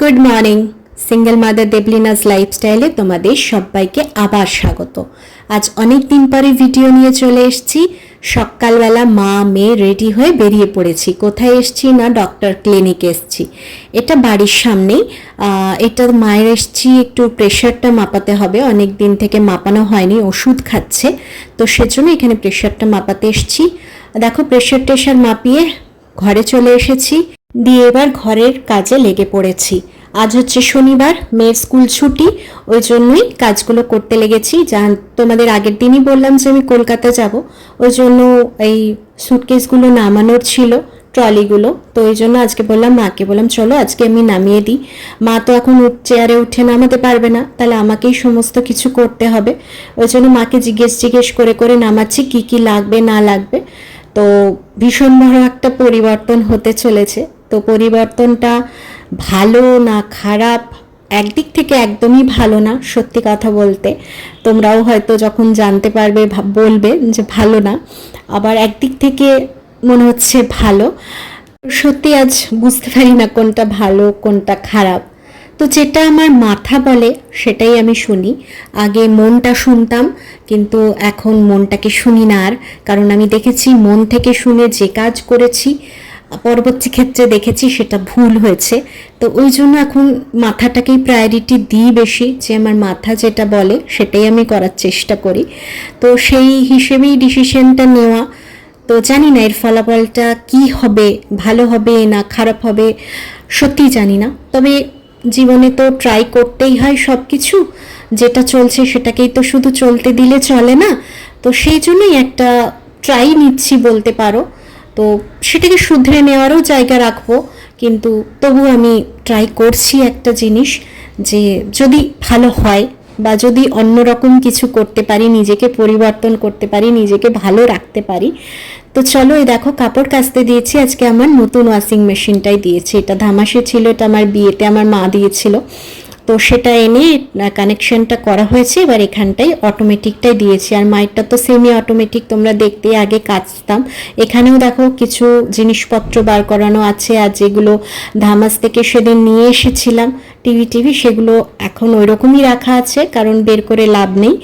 Good morning single mother Debolina's লাইফস্টাইলে তোমাদের সবাইকে আবার স্বাগত। আজ অনেক দিন পরে ভিডিও নিয়ে চলে এসেছি। সকালবেলা মা, মেয়ে রেডি হয়ে বেরিয়ে পড়েছি। কোথায় এসছি না ডক্টর ক্লিনিকে এসছি। এটা বাড়ির সামনেই। এটা মায়ের এসছি, একটু প্রেশারটা মাপাতে হবে। অনেক দিন থেকে মাপানো হয়নি, ওষুধ খাচ্ছে। তো সেজন্য এখানে প্রেশারটা মাপাতে এসছি। দেখো প্রেশার টেশার মাপিয়ে ঘরে চলে এসেছি। দিয়ে এবার ঘরের কাজে লেগে পড়েছি। আজ হচ্ছে শনিবার, মেয়ের স্কুল ছুটি। ওই জন্যই কাজগুলো করতে লেগেছি। যা তোমাদের আগের দিনই বললাম যে আমি কলকাতা যাব। ওই জন্য এই সুটকেসগুলো নামানোর ছিল, ট্রলিগুলো। তো ওই জন্য আজকে বললাম, মাকে বললাম, চলো আজকে আমি নামিয়ে দিই। মা তো এখন চেয়ারে উঠে নামাতে পারবে না। তাহলে আমাকেই সমস্ত কিছু করতে হবে। ওই জন্য মাকে জিজ্ঞেস জিজ্ঞেস করে করে নামাচ্ছি, কি কি লাগবে, না লাগবে। তো ভীষণ বড় একটা পরিবর্তন হতে চলেছে। তো পরিবর্তনটা ভালো না খারাপ, একদিক থেকে একদমই ভালো না, সত্যি কথা বলতে। তোমরাও হয়তো যখন জানতে পারবে বলবে যে ভালো না, আবার একদিক থেকে মনে হচ্ছে ভালো। সত্যি আজ বুঝতে পারি না কোনটা ভালো, কোনটা খারাপ। তো যেটা আমার মাথা বলে, সেটাই আমি শুনি। আগে মনটা শুনতাম, কিন্তু এখন মনটাকে শুনি না আর। কারণ আমি দেখেছি, মন থেকে শুনে যে কাজ করেছি পরবর্তী ক্ষেত্রে দেখেছি সেটা ভুল হয়েছে। তো ওই জন্য এখন মাথাটাকেই প্রায়োরিটি দিই বেশি, যে আমার মাথা যেটা বলে সেটাই আমি করার চেষ্টা করি। তো সেই হিসেবেই ডিসিশনটা নেওয়া। তো জানি না এর ফলাফলটা কি হবে, ভালো হবে না খারাপ হবে সত্যিই জানি না। তবে জীবনে তো ট্রাই করতেই হয় সব কিছু যেটা চলছে সেটাকেই তো শুধু চলতে দিলে চলে না। তো সেই জন্যই একটা ট্রাই নিচ্ছি বলতে পারো। তো সেটাকে শুধরে নেওয়ারও জায়গা রাখব, কিন্তু তবু আমি ট্রাই করছি একটা জিনিস যে যদি ভালো হয় বা যদি অন্যরকম কিছু করতে পারি, নিজেকে পরিবর্তন করতে পারি, নিজেকে ভালো রাখতে পারি, তো চলো এই দেখো কাপড় কাচতে দিয়েছি, আজকে আমার নতুন ওয়াশিং মেশিনটাই দিয়েছি। এটা ধামাসে ছিল, এটা আমার বিয়েতে আমার মা দিয়েছিল। তো সেটা এনে কানেকশনটা করা হয়েছে, এবার এখানটাই অটোমেটিকটাই দিয়েছি। আর মাইটটা তো সেমি অটোমেটিক তোমরা দেখতে আগে কাচতাম। এখানেও দেখো কিছু জিনিসপত্র বার করানো আছে, আর যেগুলো ধামাস থেকে সেদিন নিয়ে এসেছিলাম টিভি টিভি সেগুলো এখন ওই রকমই রাখা আছে, কারণ বের করে লাভ নেই।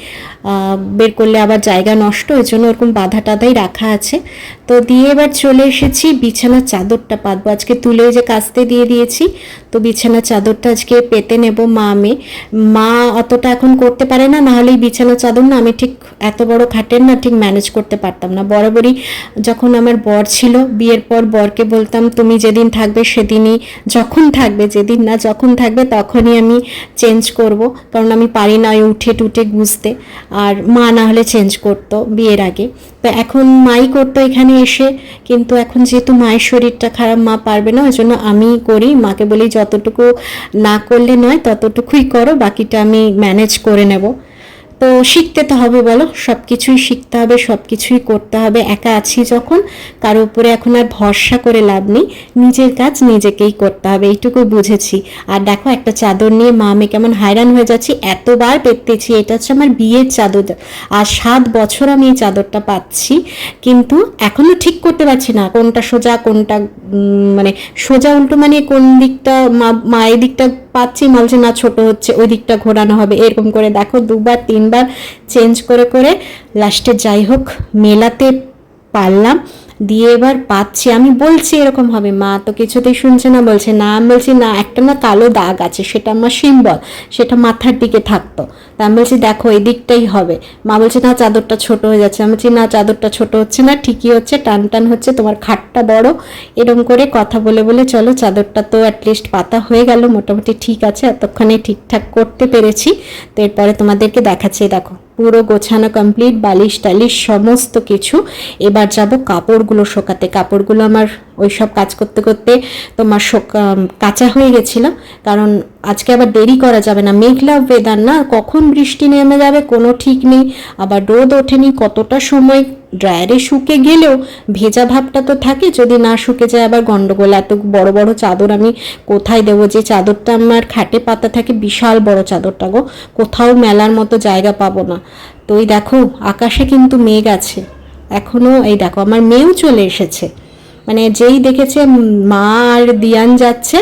বের করলে আবার জায়গা নষ্ট, ওই জন্য ওরকম বাধা টাধাই রাখা আছে। তো দিয়ে এবার চলে এসেছি বিছানার চাদরটা পাতবো। আজকে তুলে যে কাস্তে দিয়ে দিয়েছি, তো বিছানার চাদরটা আজকে পেতে নেব মা, আমি। মা অতটা এখন করতে পারে না না হলেই বিছানার চাদর না আমি ঠিক এত বড় খাটের না ঠিক ম্যানেজ করতে পারতাম না। বরাবরই যখন আমার বর ছিল, বিয়ের পর বরকে বলতাম, তুমি যেদিন থাকবে সেদিনই, যখন থাকবে, যেদিন না যখন থাকবে তখনই আমি চেঞ্জ করব। কারণ আমি পারি না উঠে টুটে গুছতে আর মা না হলে চেঞ্জ করতো বিয়ের আগে। তো এখন মাই করতো এখানে এসে, কিন্তু এখন যেহেতু মায়ের শরীরটা খারাপ, মা পারবে না, ওই জন্য আমি করি। মাকে বলি, যতটুকু না করলে নয়, ততটুকুই করো, বাকিটা আমি ম্যানেজ করে নেব। তো শিখতে তো হবে বলো সব কিছুই শিখতে হবে সব কিছুই করতে হবে, একা আছি যখন, কারও উপরে এখন আর ভরসা করে লাভ নেই, নিজের কাজ নিজেকেই করতে হবে, এইটুকু বুঝেছি। আর দেখো, একটা চাদর নিয়ে মা, আমি কেমন হায়রান হয়ে যাচ্ছি, এতবার পেতেছি এটা হচ্ছে আমার বিয়ের চাদর। আর সাত বছর আমি এই চাদরটা পাচ্ছি, কিন্তু এখনও ঠিক করতে পারছি না, কোনটা সোজা, কোনটা মানে সোজা উল্টো মানে কোন দিকটা মা মা এই দিকটা পাচ্ছি, বলছে, না, ছোট হচ্ছে ওই দিকটা ঘোরানো হবে। এরকম করে দেখো, দুবার, তিনবার চেঞ্জ করে করে লাস্টে যাই হোক, মেলাতে পারলাম। দিয়ে এবার পাচ্ছি, আমি বলছি এরকম হবে, মা, তো কিছুতেই শুনছে না। বলছে, না, আমি বলছি, না, একটা না কালো দাগ আছে, সেটা আমার সিম্বল সেটা মাথার দিকে থাকতো। আমি বলছি, দেখো, এই দিকটাই হবে। মা বলছে, না, চাদরটা ছোট হয়ে যাচ্ছে। আমি বলছি, না, চাদরটা ছোট হচ্ছে না, ঠিকই হচ্ছে টান টান হচ্ছে, তোমার খাটটা বড়। এরকম করে কথা বলে বলে, চলো, চাদরটা তো অ্যাটলিস্ট পাতা হয়ে গেল, মোটামুটি ঠিক আছে, এতক্ষণে ঠিকঠাক করতে পেরেছি। তো এরপরে তোমাদেরকে দেখাচ্ছি, দেখো, পুরো গোছানো কমপ্লিট বালিশ টালিশ সমস্ত কিছু। এবার যাব কাপড়গুলো শোকাতে। কাপড়গুলো আমার ওই সব কাজ করতে করতে তোমার শোকা কাঁচা হয়ে গেছিল। কারণ আজকে আবার দেরি করা যাবে না। মেঘলা ওয়েদার না, কখন বৃষ্টি নেমে যাবে কোনো ঠিক নেই। আবার রোদ ওঠেনি, কতটা সময় ড্রায়ারে শুকে গেলেও ভেজা ভাবটা তো থাকে। যদি না শুকে যায় আবার গন্ডগোল। এত বড় বড় চাদর আমি কোথায় দেবো? যে চাদরটা আমার খাটে পাতা থাকে, বিশাল বড় চাদরটা গো। কোথাও মেলার মতো জায়গা পাবো না। তো ওই দেখো, আকাশে কিন্তু মেঘ আছে। এখনও এই দেখো, আমার মেয়েও চলে এসেছে। মানে যেই দেখেছে মা আর দিয়ান যাচ্ছে,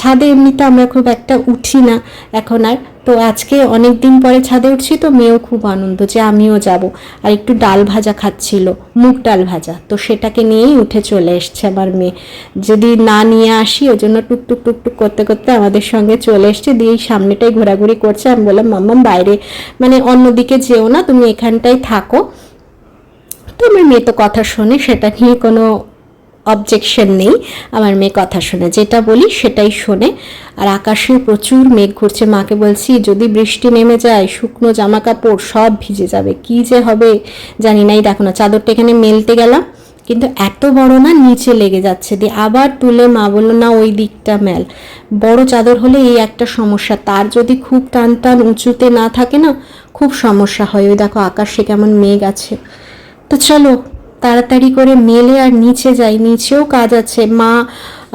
ছাদে এমনিতে আমরা খুব একটা উঠি না এখন আর। তো আজকে অনেক দিন পরে ছাদে উঠছি তো মেয়েও খুব আনন্দ যে আমিও যাব। আর একটু ডাল ভাজা খাচ্ছিল, মুগ ডাল ভাজা। তো সেটাকে নিয়েই উঠে চলে এসছে আমার মেয়ে। যদি না নিয়ে আসি ওই জন্য টুকটুক টুকটুক করতে করতে আমাদের সঙ্গে চলে এসছে। দিয়ে সামনেটাই ঘোরাঘুরি করছে। আমি বললাম, মাম্মাম, বাইরে মানে অন্যদিকে যেও না, তুমি এখানটাই থাকো। তো আমার মেয়ে তো কথা শোনে, সেটা নিয়ে কোনো অবজেকশন নেই। আমার মেয়ে কথা শোনে, যেটা বলি সেটাই শোনে। আর আকাশে প্রচুর মেঘ ঘুরছে। মাকে বলছি, যদি বৃষ্টি নেমে যায়, শুকনো জামা কাপড় সব ভিজে যাবে। কি যে হবে জানি না। এই দেখো না, চাদরটা এখানে মেলতে গেলাম। কিন্তু এত বড় না, নিচে লেগে যাচ্ছে। দিয়ে আবার তুলে মা বলল, না, ওই দিকটা মেল। বড় চাদর হলে এই একটা সমস্যা। তার যদি খুব টান টান উঁচুতে না থাকে না, খুব সমস্যা হয়। ওই দেখো, আকাশে কেমন মেঘ আছে। তো চলো তাড়াতাড়ি করে মেলে আর নিচে যাই। নিচেও কাজ আছে। মা,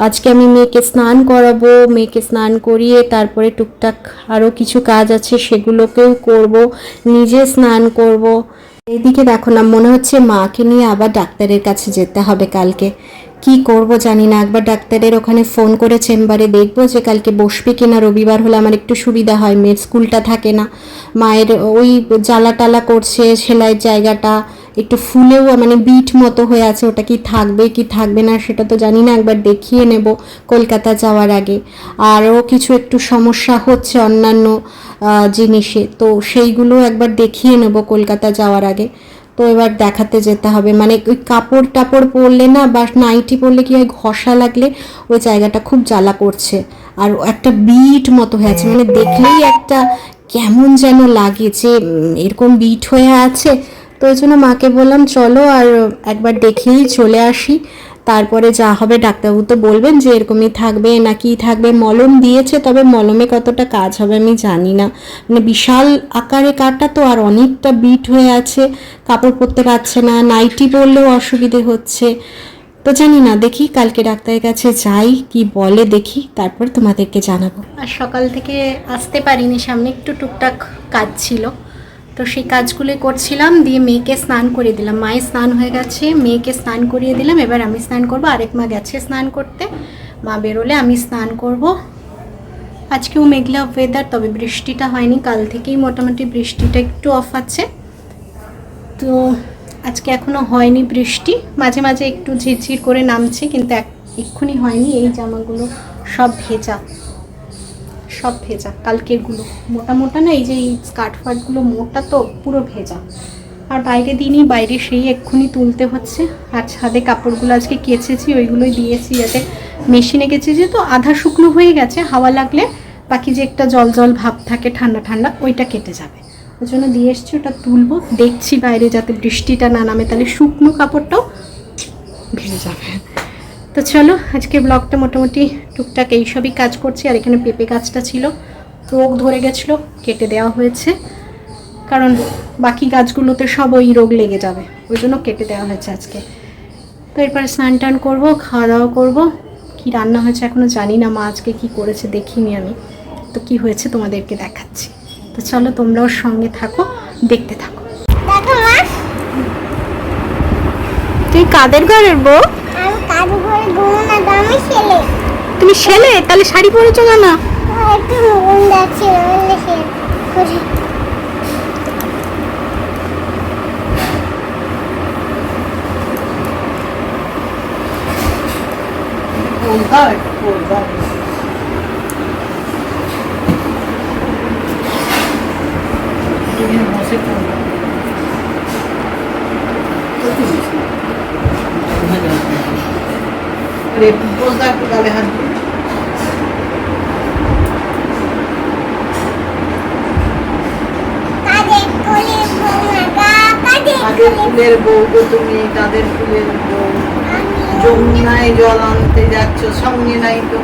আজকে আমি মেয়েকে স্নান করাবো, মেয়েকে স্নান করিয়ে তারপরে টুকটাক আরও কিছু কাজ আছে, সেগুলোকেও করব, নিজে স্নান করব। এদিকে দেখো না, মনে হচ্ছে মাকে নিয়ে আবার ডাক্তারের কাছে যেতে হবে কালকে। কি করব জানি না। একবার ডাক্তারের ওখানে ফোন করে চেম্বারে দেখব যে কালকে বসবে কিনা। রবিবার হলে আমার একটু সুবিধা হয়। মেয়ের স্কুলটা থাকে না। মায়ের ওই জ্বালা টালা করছে, সেলাইয়ের জায়গাটা। একটু ফুলেও মানে বিট মতো হয়ে আছে। ওটা কি থাকবে কি থাকবে না সেটা তো জানি না। একবার দেখিয়ে নেব কলকাতা যাওয়ার আগে। আরও কিছু একটু সমস্যা হচ্ছে অন্যান্য জিনিসে। তো সেইগুলো একবার দেখিয়ে নেব কলকাতা যাওয়ার আগে। তো এবার দেখাতে যেতে হবে। মানে ওই কাপড় টাপড় পরলে না বা নাইটি পরলে কি হয় ঘষা লাগলে ওই জায়গাটা খুব জ্বালা করছে। আর একটা বিট মতো হয়ে আছে। মানে দেখলেই একটা কেমন যেন লাগে যে এরকম বিট হয়ে আছে। তো ওই জন্য মাকে বললাম, চলো আর একবার দেখেই চলে আসি। তারপরে যা হবে ডাক্তারবাবু তো বলবেন যে এরকমই থাকবে, না কি থাকবে, মলম দিয়েছে, তবে মলমে কতটা কাজ হবে আমি জানি না। মানে বিশাল আকারে কাটা তো, আর অনেকটা বিট হয়ে আছে, কাপড় পরতে পারছে না, নাইটি পরলেও অসুবিধে হচ্ছে। তো জানি না, দেখি কালকে ডাক্তারের কাছে যাই, কি বলে দেখি, তারপর তোমাদেরকে জানাব। আর সকাল থেকে আসতে পারিনি, সামনে একটু টুকটাক কাজ ছিল। তো সেই কাজগুলো করছিলাম, দিয়ে মেয়েকে স্নান করে দিলাম। মায়ের স্নান হয়ে গেছে, মেয়েকে স্নান করিয়ে দিলাম। এবার আমি স্নান করব। আরেক মা গেছে স্নান করতে। মা বেরোলে আমি স্নান করব। আজকেও মেঘলা ওয়েদার তবে বৃষ্টিটা হয়নি। কাল থেকেই মোটামুটি বৃষ্টিটা একটু অফ আছে। তো আজকে এখনও হয়নি বৃষ্টি। মাঝে মাঝে একটু ঝিরঝির করে নামছে, কিন্তু এক এক্ষুনি হয়নি। এই জামাগুলো সব ভেজা। সব ভেজা, কালকেরগুলো। মোটা মোটা না, এই যে এই স্কার্ট ফার্টগুলো মোটা তো, পুরো ভেজা। আর বাইরে দিনই, বাইরে সেই এক্ষুনি তুলতে হচ্ছে। আর ছাদে কাপড়গুলো আজকে কেচেছি, ওইগুলোই দিয়েছি, যাতে মেশিনে কেচেছি তো আধা শুকনো হয়ে গেছে, হাওয়া লাগলে বাকি যে একটা জল জল ভাব থাকে, ঠান্ডা ঠান্ডা, ওইটা কেটে যাবে। ওই জন্য দিয়ে এসছি, ওটা তুলবো, দেখছি বাইরে যাতে বৃষ্টিটা না নামে, তাহলে শুকনো কাপড়টাও ভিজে যাবে। তো চলো আজকে ব্লগটা মোটামুটি টুকটাক এইসবই কাজ করছি আর এখানে পেঁপে গাছটা ছিল রোগ ধরে গেছিল কেটে দেওয়া হয়েছে। কারণ বাকি গাছগুলোতে সব ওই রোগ লেগে যাবে ওই জন্য কেটে দেওয়া হয়েছে আজকে। তো এরপরে স্নান টান করব খাওয়া দাওয়া করব কী রান্না হয়েছে এখনও জানি না মা আজকে কি করেছে দেখিনি আমি। তো কি হয়েছে তোমাদেরকে দেখাচ্ছি। তো চলো তোমরাও সঙ্গে থাকো দেখতে থাকো। তুই কাদের ঘরের বউ? তুমি ছেলে? তাহলে শাড়ি পরেছো কেন? আর একটু বললে সে করে গালে হাত ফুলের বউ গো তুমি ফুলের বউ। যমুনায় জল আনতে যাচ্ছ সঙ্গে নাই একটু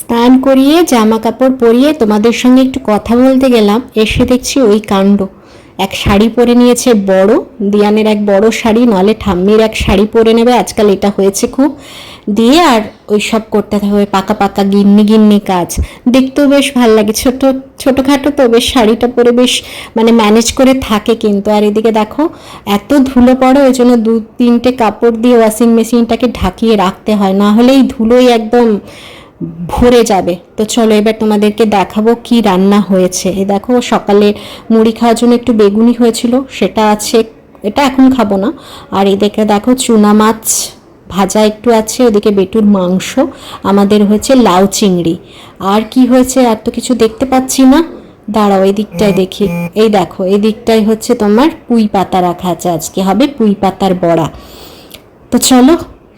স্নান করিয়ে জামা কাপড় পরিয়ে তোমাদের সঙ্গে একটু কথা বলতে গেলাম এসে দেখছি ওই কাণ্ড। এক শাড়ি পরে নিয়েছে বড়, দিয়ানের এক বড় শাড়ি, নালে ঠাম্মির এক শাড়ি পরে নেবে, আজকাল এটা হয়েছে খুব। দিয়ে আর ওই সব করতে হবে পাকা পাকা গিন্নি গিন্নি কাজ। দেখতেও বেশ ভালো লাগে, ছোট, ছোটোখাটো তো বেশ শাড়িটা পরে বেশ মানে ম্যানেজ করে থাকে কিন্তু। আর এদিকে দেখো, এত ধুলো পড়ে, ওই জন্য দু তিনটে কাপড় দিয়ে ওয়াশিং মেশিনটাকে ঢাকিয়ে রাখতে হয়। না হলে এই ধুলোই একদম ভরে যাবে। তো চলো এবার তোমাদেরকে দেখাবো কি রান্না হয়েছে। এই দেখো, সকালে মুড়ি খাওয়ার জন্য একটু বেগুনি হয়েছিল, সেটা আছে, এটা এখন খাব না। আর এদিকে দেখো, চুনা মাছ ভাজা একটু আছে, ওদিকে বেটুর মাংস, আমাদের হয়েছে লাউ চিংড়ি। আর কি হয়েছে আর তো কিছু দেখতে পাচ্ছি না। দাঁড়াও, এই দিকটায় দেখি। এই দেখো, এই দিকটায় হচ্ছে তোমার পুঁই পাতা রাখা আছে। আজকে হবে পুঁই পাতার বড়া। তো চলো,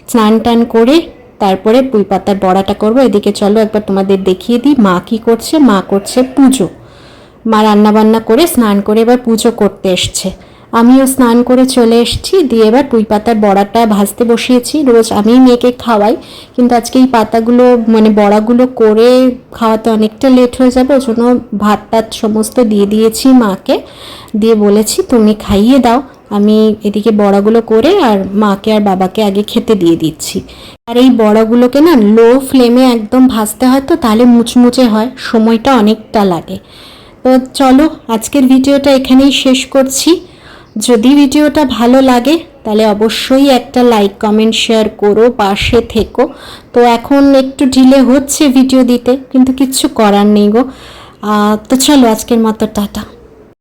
স্নান টান করে তারপরে পুঁই পাতার বড়াটা করব। এদিকে চলো একবার তোমাদের দেখিয়ে দিই মা কি করছে, মা করছে পুজো। মা রান্না বান্না করে স্নান করে এবার পুজো করতে এসছে। আমিও স্নান করে চলে এসেছি, দিয়ে এবার পুঁই পাতার বড়াটা ভাজতে বসিয়েছি। রোজ আমিই মেয়েকে খাওয়াই, কিন্তু আজকে এই পাতাগুলো মানে বড়াগুলো করে খাওয়াতে অনেকটা লেট হয়ে যাবে ওই জন্য ভাত টাত সমস্ত দিয়ে দিয়েছি মাকে। দিয়ে বলেছি, তুমি খাইয়ে দাও। আমি এদিকে বড়াগুলো করে আর মাকে আর বাবাকে আগে খেতে দিয়ে দিচ্ছি। আর এই বড়াগুলোকে না লো ফ্লেমে একদম ভাজতে হয় তো, তাহলে মুচমুচে হয়, সময়টা অনেকটা লাগে। তো চলো, আজকের ভিডিওটা এখানেই শেষ করছি। যদি ভিডিওটা ভালো লাগে, তাহলে অবশ্যই একটা লাইক কমেন্ট শেয়ার করো, পাশে থেকো। তো এখন একটু ঢিলে হচ্ছে ভিডিও দিতে, কিন্তু কিচ্ছু করার নেই গো। তো চলো, আজকের মতো টাটা।